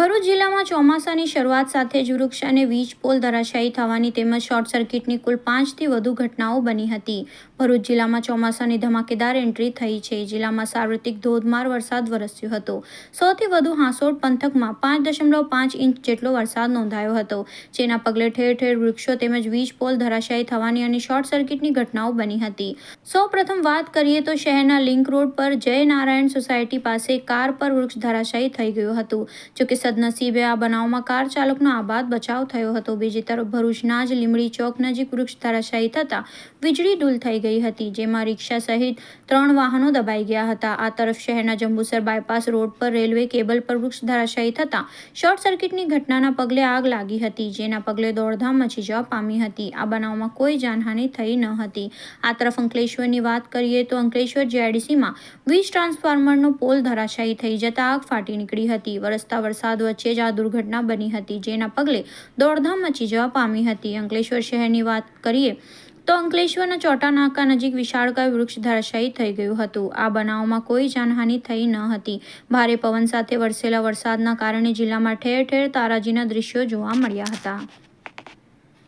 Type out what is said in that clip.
ભરૂચ જિલ્લામાં ચોમાસાની શરૂઆત સાથે જ વૃક્ષ અને વીજ પોલ ધરાશાયી થવાની તેમજ શોર્ટ સર્કિટની કુલ પાંચથી વધુ ઘટનાઓ બની હતી. ભરૂચ જિલ્લામાં ચોમાસાની ધમાકેદાર એન્ટ્રી થઈ છે. જિલ્લામાં સાર્વત્રિક ધોધમાર વરસાદ વરસ્યો હતો. સૌથી વધુ હાંસોડ પંથકમાં પાંચ દશમલવ પાંચ ઇંચ જેટલો વરસાદ નોંધાયો હતો. જેના પગલે ઠેર ઠેર વૃક્ષો તેમજ વીજ પોલ ધરાશાયી થવાની અને શોર્ટ સર્કિટની ઘટનાઓ બની હતી. સૌ પ્રથમ વાત કરીએ તો શહેરના લિંક રોડ પર જય નારાયણ સોસાયટી પાસે કાર પર વૃક્ષ ધરાશાયી થઈ ગયું હતું, જોકે સદનસીબે આ બનાવમાં કાર ચાલકનો આબાદ બચાવ થયો હતો. બીજી તરફ ભરૂચના જ લીમડી ચોક નજીક વૃક્ષ ધરાશાયી થતાં વીજળી ડૂલ થઈ ગઈ હતી, જેમાં રિક્ષા સહિત ત્રણ વાહનો દબાઈ ગયા હતા. આ તરફ શહેરના જંબુસર બાયપાસ રોડ પર રેલવે કેબલ પર વૃક્ષ ધરાશાયી થતાં શોર્ટ સર્કિટની ઘટનાના પગલે આગ લાગી હતી, જેના પગલે દોડધામ મચી જવા પામી હતી. આ બનાવમાં કોઈ જાનહાનિ થઈ ન હતી. આ તરફ અંકલેશ્વરની વાત કરીએ તો અંકલેશ્વર જીઆઈડીસીમાં વીજ ટ્રાન્સફોર્મરનો પોલ ધરાશાયી થઈ જતા આગ ફાટી નીકળી હતી. વરસતા વરસાદ વચ્ચે જ આ દુર્ઘટના બની હતી, જેના પગલે દોડધામ મચી જવા પામી હતી. અંકલેશ્વર શહેરની વાત કરીએ તો અંકલેશ્વરના ચોટા નાકા નજીક વિશાળકાય વૃક્ષ ધરાશાયી થઈ ગયું હતું. આ બનાવમાં કોઈ જાનહાનિ થઈ ન હતી. ભારે પવન સાથે વરસેલા વરસાદના કારણે જિલ્લામાં ઠેર ઠેર તારાજીના દ્રશ્યો જોવા મળ્યા હતા.